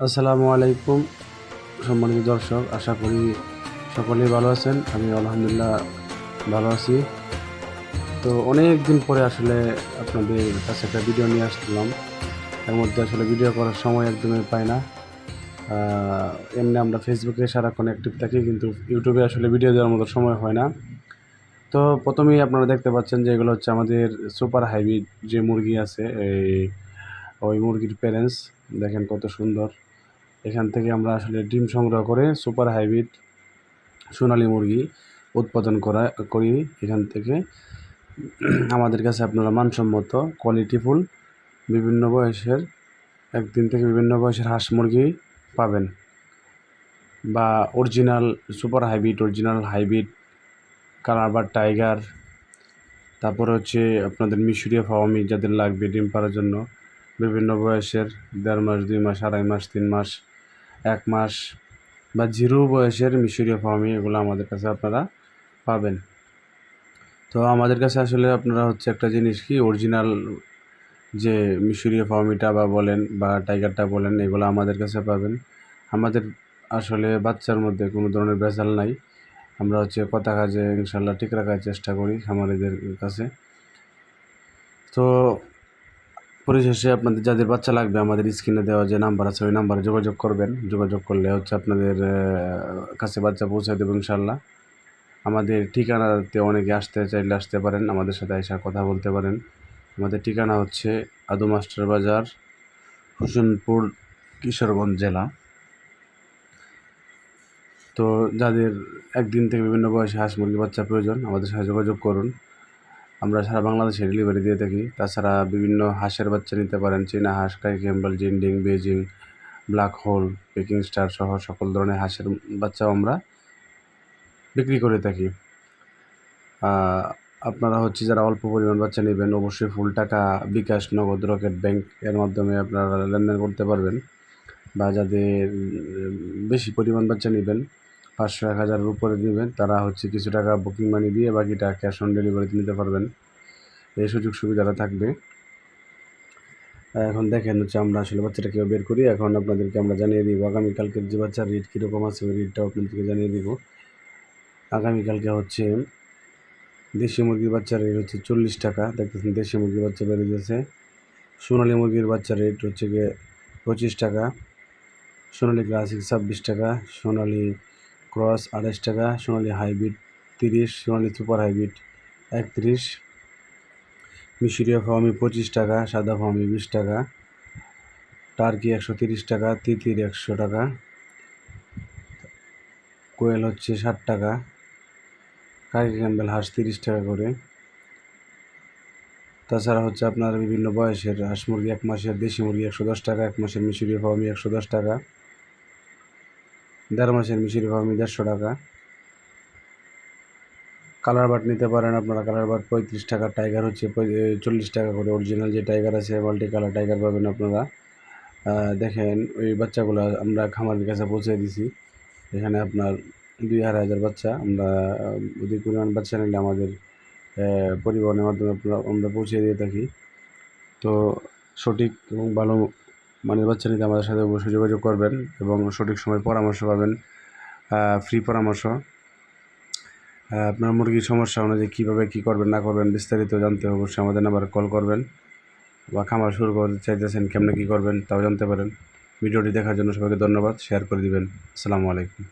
আসসালামু আলাইকুম, সম্মানিত দর্শক, আশা করি সকলেই ভালো আছেন। আমি আলহামদুলিল্লাহ ভালো আছি। তো অনেক দিন পরে আসলে আপনাদের কাছে একটা ভিডিও নিয়ে আসলাম। এর মধ্যে আসলে ভিডিও করার সময় একদমই পাই না। এমনি আমরা ফেসবুকে সারাক্ষণ অ্যাক্টিভ থাকি, কিন্তু ইউটিউবে আসলে ভিডিও দেওয়ার মতো সময় হয় না। তো প্রথমেই আপনারা দেখতে পাচ্ছেন যে এগুলো হচ্ছে আমাদের সুপার হাইব্রিড যে মুরগি আছে, এই, ওই মুরগির প্যারেন্টস দেখেন কত সুন্দর। এখান থেকে আমরা আসলে ডিম সংগ্রহ করে সুপার হাইব্রিড সোনালী মুরগি উৎপাদন করা, করি। এখান থেকে আমাদের কাছে আপনারা মানসম্মত কোয়ালিটিফুল বিভিন্ন বয়সের, একদিন থেকে বিভিন্ন বয়সের হাঁস মুরগি পাবেন। বা original super hybrid original hybrid colour বা টাইগার তারপর হচ্ছে আপনাদের মিশরীয় ফাওয়ামি যাদের লাগবে ডিম পাড়ার জন্য। বিভিন্ন বয়সের, দেড় মাস, দুই মাস, আড়াই মাস, তিন মাস, এক মাস বা জিরো বয়সের মিশরীয় ফার্মি এগুলো আমাদের কাছে আপনারা পাবেন। তো আমাদের কাছে আসলে আপনারা হচ্ছে একটা জিনিস কি অরিজিনাল যে মিশরীয় ফার্মিটা বা বলেন বা টাইগারটা বলেন, এগুলো আমাদের কাছে পাবেন। আমাদের আসলে বাচ্চার মধ্যে কোনো ধরনের ভেজাল নাই। আমরা হচ্ছে কথা কাজে ইনশাল্লাহ ঠিক রাখার চেষ্টা করি খামারিদের কাছে। তো পরিশেষে আপনাদের যাদের বাচ্চা লাগবে, আমাদের স্ক্রিনে দেওয়া যে নাম্বার আছে, ওই নাম্বারে যোগাযোগ করবেন। যোগাযোগ করলে হচ্ছে আপনাদের কাছে বাচ্চা পৌঁছে দেবো ইনশাল্লাহ আমাদের ঠিকানাতে অনেকে আসতে চাইলে আসতে পারেন, আমাদের সাথে এসে কথা বলতে পারেন। আমাদের ঠিকানা হচ্ছে আদু মাস্টার বাজার, হোসেনপুর, কিশোরগঞ্জ জেলা। তো যাদের একদিন থেকে বিভিন্ন বয়সে হাঁস মুরগি বাচ্চা প্রয়োজন, আমাদের সাথে যোগাযোগ করুন। আমরা সারা বাংলাদেশে ডেলিভারি দিয়ে থাকি। তাছাড়া বিভিন্ন হাঁসের বাচ্চা নিতে পারেন, চীনা হাঁস, khaki Campbell Jinding Beijing, black hole Peking star সহ সকল ধরনের হাঁসের বাচ্চাও আমরা বিক্রি করে থাকি। আপনারা হচ্ছে যারা অল্প পরিমাণ বাচ্চা নেবেন, অবশ্যই ফুল টাকা বিকাশ নগদ রকেট ব্যাংক এর মাধ্যমে আপনারা লেনদেন করতে পারবেন। বা যাদের বেশি পরিমাণ বাচ্চা নেবেন পাঁচশো এক হাজারের উপরে নেবেন তারা হচ্ছে কিছু টাকা বুকিং মানি দিয়ে বাকিটা ক্যাশ অন ডেলিভারিতে নিতে পারবেন। এই সুযোগ সুবিধাটা থাকবে। এখন দেখেন হচ্ছে আমরা আসলে বাচ্চাটা কেউ বের করি। এখন আপনাদেরকে আমরা জানিয়ে দিব আগামীকালকের যে বাচ্চার রেট কীরকম আছে, ওই রেটটাও আপনাদেরকে জানিয়ে দিব। আগামীকালকে হচ্ছে দেশি মুরগির বাচ্চার রেট হচ্ছে চল্লিশ টাকা। দেখতেছেন দেশি মুরগির বাচ্চা বেড়ে যাচ্ছে। সোনালী মুরগির বাচ্চার রেট হচ্ছে গিয়ে পঁচিশ টাকা। সোনালী ক্লাসিক ছাব্বিশ টাকা। সোনালী ক্রস আঠাশ টাকা, সোনালী হাইব্রিড তিরিশ, সোনালী সুপার হাইব্রিড একত্রিশ। মিশরীয় ফার্মি পঁচিশ টাকা, সাদা ফার্মি বিশ টাকা। টার্কি একশো তিরিশ টাকা, তিতির একশো টাকা। কোয়েল হচ্ছে ষাট টাকা। কাকি ক্যাম্বেল হাঁস তিরিশ টাকা করে। তাছাড়া হচ্ছে আপনার বিভিন্ন বয়সের হাঁস মুরগি এক মাসের, দেশি মুরগি একশো দশ টাকা, এক মাসের মিশরীয় ফার্মি একশো দশ টাকা। দেড় মাসের মিশরীয় ফার্মি দেড়শো টাকা। কালার বাট নিতে পারেন আপনারা, কালার বাট পঁয়ত্রিশ টাকা টাইগার হচ্ছে চল্লিশ টাকা করে অরিজিনাল যে টাইগার আছে মাল্টি কালার টাইগার পাবেন আপনারা। দেখেন ওই বাচ্চাগুলো আমরা খামারের কাছে পৌঁছে দিছি। এখানে আপনার দুই আড়াই হাজার বাচ্চা, আমরা, অধিক পরিমাণ বাচ্চা নিলে আমাদের পরিবহনের মাধ্যমে আমরা পৌঁছে দিয়ে থাকি। তো সঠিক এবং ভালো মানের বাচ্চা নিতে আমাদের সাথে অবশ্যই যোগাযোগ করবেন এবং সঠিক সময় পরামর্শ পাবেন ফ্রি পরামর্শ। আপনার মুরগির সমস্যা অনুযায়ী কীভাবে কী করবেন, না করবেন বিস্তারিত জানতে অবশ্যই আমাদের নাম্বারে কল করবেন বা খামার শুরু করতে চাইতেছেন কেমনে কী করবেন তাও জানতে পারেন। ভিডিওটি দেখার জন্য সবাইকে ধন্যবাদ, শেয়ার করে দিবেন। আসসালামু আলাইকুম।